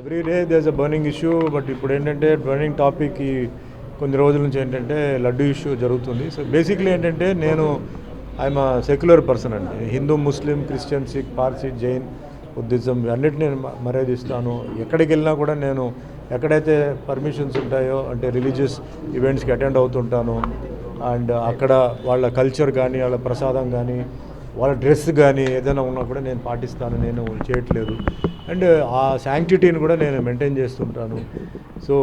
Every day does a burning issue but ఇప్పుడు ఏంటంటే burning topic ఈ కొన్ని రోజుల నుంచి ఏంటంటే లడ్డు ఇష్యూ జరుగుతుంది. సో బేసిక్లీ ఏంటంటే నేను ఐఎమ్ సెక్యులర్ పర్సన్ అండి. Hindu Muslim Christian Sikh Parsi Jain Buddhism అన్నిటిని నేను మర్యాదిస్తాను. ఎక్కడికి వెళ్ళినా కూడా నేను ఎక్కడైతే పర్మిషన్స్ ఉంటాయో అంటే రిలీజియస్ ఈవెంట్స్కి అటెండ్ అవుతుంటాను. అండ్ అక్కడ వాళ్ళ కల్చర్ కానీ వాళ్ళ ప్రసాదం కానీ వాళ్ళ డ్రెస్ కానీ ఏదైనా ఉన్నా కూడా నేను పాటిస్తాను నేను చేయట్లేదు. అండ్ ఆ శాంక్టిటీని కూడా నేను మెయింటైన్ చేస్తుంటాను. సో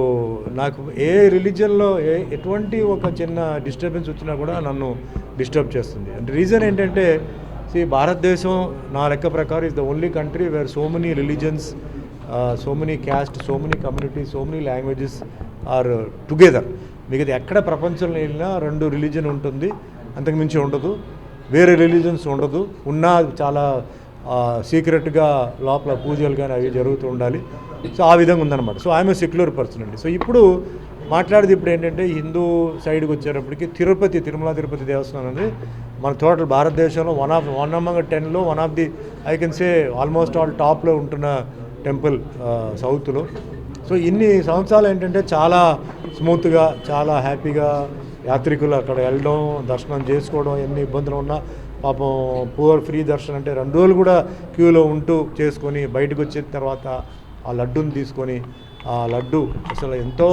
నాకు ఏ రిలీజియన్లో ఏ ఎటువంటి ఒక చిన్న డిస్టర్బెన్స్ వచ్చినా కూడా నన్ను డిస్టర్బ్ చేస్తుంది. అండ్ రీజన్ ఏంటంటే సి భారతదేశం నా లెక్క ప్రకారం is the only country where so many religions so many caste so many community so many languages are together మిగతా ఎక్కడ ప్రపంచంలో వెళ్ళినా రెండు రిలీజన్ ఉంటుంది. అంతకుమించి ఉండదు. వేరే రిలీజన్స్ ఉండదు. ఉన్నా చాలా సీక్రెట్గా లోపల పూజలు కానీ అవి జరుగుతూ ఉండాలి. సో ఆ విధంగా ఉందన్నమాట. సో ఆమె సెక్యులర్ పర్సన్ అండి. సో ఇప్పుడు మాట్లాడేది ఇప్పుడు ఏంటంటే హిందూ సైడ్కి వచ్చేటప్పటికి తిరుపతి తిరుమల తిరుపతి దేవస్థానం అనేది మన టోటల్ భారతదేశంలో వన్ ఆఫ్ వన్ అమంగ్ టెన్లో one of the I can say almost all టాప్లో ఉంటున్న టెంపుల్ సౌత్లో. సో ఇన్ని సంవత్సరాలు ఏంటంటే చాలా స్మూత్గా చాలా హ్యాపీగా యాత్రికులు అక్కడ వెళ్ళడం దర్శనం చేసుకోవడం ఎన్ని ఇబ్బందులు ఉన్నా పాపం పూర్ ఫ్రీ దర్శనం అంటే రెండు రోజులు కూడా క్యూలో ఉంటూ చేసుకొని బయటకు వచ్చిన తర్వాత ఆ లడ్డూని తీసుకొని ఆ లడ్డు అసలు ఎంతో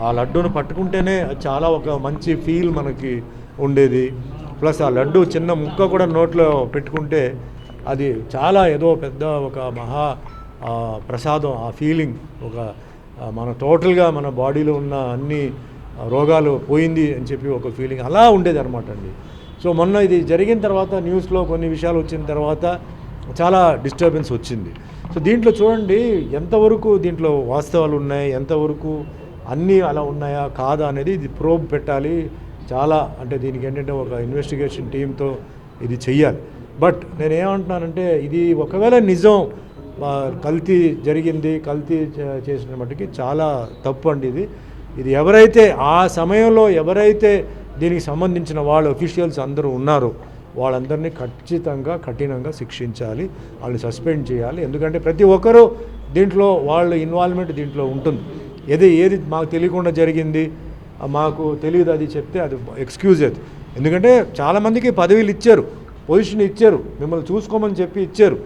ఆ లడ్డూను పట్టుకుంటేనే అది చాలా ఒక మంచి ఫీల్ మనకి ఉండేది. ప్లస్ ఆ లడ్డు చిన్న ముక్క కూడా నోట్లో పెట్టుకుంటే అది చాలా ఏదో పెద్ద ఒక మహా ప్రసాదం ఆ ఫీలింగ్ ఒక మన టోటల్గా మన బాడీలో ఉన్న అన్ని రోగాలు పోయింది అని చెప్పి ఒక ఫీలింగ్ అలా ఉండేది అనమాట అండి. సో మొన్న ఇది జరిగిన తర్వాత న్యూస్లో కొన్ని విషయాలు వచ్చిన తర్వాత చాలా డిస్టర్బెన్స్ వచ్చింది. సో దీంట్లో చూడండి ఎంతవరకు దీంట్లో వాస్తవాలు ఉన్నాయి ఎంతవరకు అన్నీ అలా ఉన్నాయా కాదా అనేది ఇది ప్రోబ్ పెట్టాలి. చాలా అంటే దీనికి ఏంటంటే ఒక ఇన్వెస్టిగేషన్ టీంతో ఇది చెయ్యాలి. బట్ నేనేమంటున్నానంటే ఇది ఒకవేళ నిజం కల్తీ జరిగింది కల్తీ చేసిన మట్టుకి చాలా తప్పు అండి ఇది. ఇది ఎవరైతే ఆ సమయంలో ఎవరైతే దీనికి సంబంధించిన వాళ్ళ అఫీషియల్స్ అందరూ ఉన్నారో వాళ్ళందరినీ ఖచ్చితంగా కఠినంగా శిక్షించాలి. వాళ్ళని సస్పెండ్ చేయాలి. ఎందుకంటే ప్రతి ఒక్కరూ దీంట్లో వాళ్ళ ఇన్వాల్వ్మెంట్ దీంట్లో ఉంటుంది. ఏది ఏది మాకు తెలియకుండా జరిగింది మాకు తెలియదు అది చెప్తే అది ఎక్స్క్యూజ్ అది. ఎందుకంటే చాలామందికి పదవిలు ఇచ్చారు పొజిషన్ ఇచ్చారు మిమ్మల్ని చూసుకోమని చెప్పి ఇచ్చారు.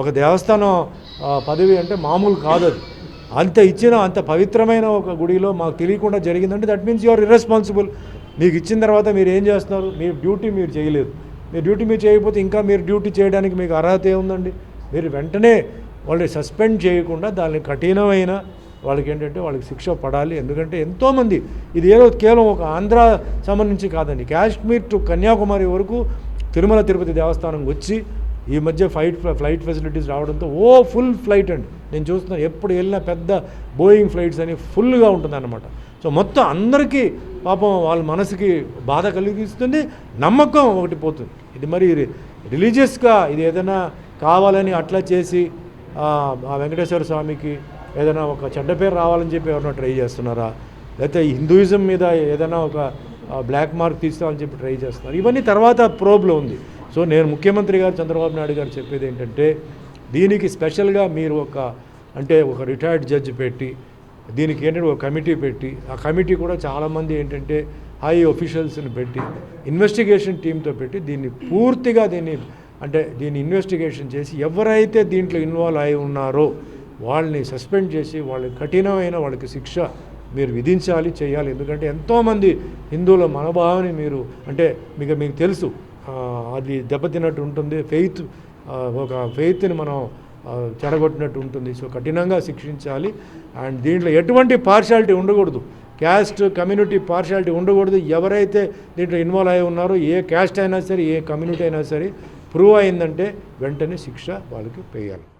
ఒక దేవస్థానం పదవి అంటే మామూలు కాదు అది. అంత ఇచ్చిన అంత పవిత్రమైన ఒక గుడిలో మాకు తెలియకుండా జరిగిందంటే దట్ మీన్స్ యూఆర్ ఇర్రెస్పాన్సిబుల్ మీకు ఇచ్చిన తర్వాత మీరు ఏం చేస్తున్నారు? మీ డ్యూటీ మీరు చేయలేదు. మీ డ్యూటీ మీరు చేయకపోతే ఇంకా మీరు డ్యూటీ చేయడానికి మీకు అర్హత ఏముందండి? మీరు వెంటనే వాళ్ళని సస్పెండ్ చేయకుండా దాన్ని కఠినమైన వాళ్ళకి ఏంటంటే వాళ్ళకి శిక్ష పడాలి. ఎందుకంటే ఎంతోమంది ఇది ఏదో కేవలం ఒక ఆంధ్ర సంబంధించి కాదండి. కాశ్మీర్ టు కన్యాకుమారి వరకు తిరుమల తిరుపతి దేవస్థానం వచ్చి ఈ మధ్య ఫ్లైట్ ఫ్లైట్ ఫెసిలిటీస్ రావడంతో ఓ ఫుల్ ఫ్లైట్ అండి. నేను చూస్తున్నాను ఎప్పుడు వెళ్ళినా పెద్ద బోయింగ్ ఫ్లైట్స్ అని ఫుల్గా ఉంటుందన్నమాట. సో మొత్తం అందరికీ పాపం వాళ్ళ మనసుకి బాధ కలిగిస్తుంది నమ్మకం ఒకటి పోతుంది. ఇది మరి రిలీజియస్గా ఇది ఏదైనా కావాలని అట్లా చేసి ఆ వెంకటేశ్వర స్వామికి ఏదైనా ఒక చెడ్డ పేరు రావాలని చెప్పి ఎవరైనా ట్రై చేస్తున్నారా? లేకపోతే హిందూయిజం మీద ఏదైనా ఒక బ్లాక్ మార్క్ తీస్తామని చెప్పి ట్రై చేస్తున్నారు. ఇవన్నీ తర్వాత ప్రోబ్లో ఉంది. సో నేను ముఖ్యమంత్రి గారు చంద్రబాబు నాయుడు గారు చెప్పేది ఏంటంటే దీనికి స్పెషల్గా మీరు ఒక అంటే ఒక రిటైర్డ్ జడ్జి పెట్టి దీనికి ఏంటంటే ఒక కమిటీ పెట్టి ఆ కమిటీ కూడా చాలామంది ఏంటంటే హై ఒఫీషియల్స్ని పెట్టి ఇన్వెస్టిగేషన్ టీంతో పెట్టి దీన్ని పూర్తిగా దీన్ని అంటే దీన్ని ఇన్వెస్టిగేషన్ చేసి ఎవరైతే దీంట్లో ఇన్వాల్వ్ అయి ఉన్నారో వాళ్ళని సస్పెండ్ చేసి వాళ్ళకి కఠినమైన వాళ్ళకి శిక్ష మీరు విధించాలి చేయాలి. ఎందుకంటే ఎంతోమంది హిందువుల మనోభావాన్ని మీరు అంటే మీకు మీకు తెలుసు. అది దెబ్బతిన్నట్టు ఉంటుంది. ఫెయిత్ ఒక ఫెయిత్ని మనం చెడగొట్టినట్టు ఉంటుంది. సో కఠినంగా శిక్షించాలి. అండ్ దీంట్లో ఎటువంటి పార్షాలిటీ ఉండకూడదు. క్యాస్ట్ కమ్యూనిటీ పార్షాలిటీ ఉండకూడదు. ఎవరైతే దీంట్లో ఇన్వాల్వ్ అయి ఉన్నారో ఏ క్యాస్ట్ అయినా సరే ఏ కమ్యూనిటీ అయినా సరే ప్రూవ్ అయిందంటే వెంటనే శిక్ష వాళ్ళకి వేయాలి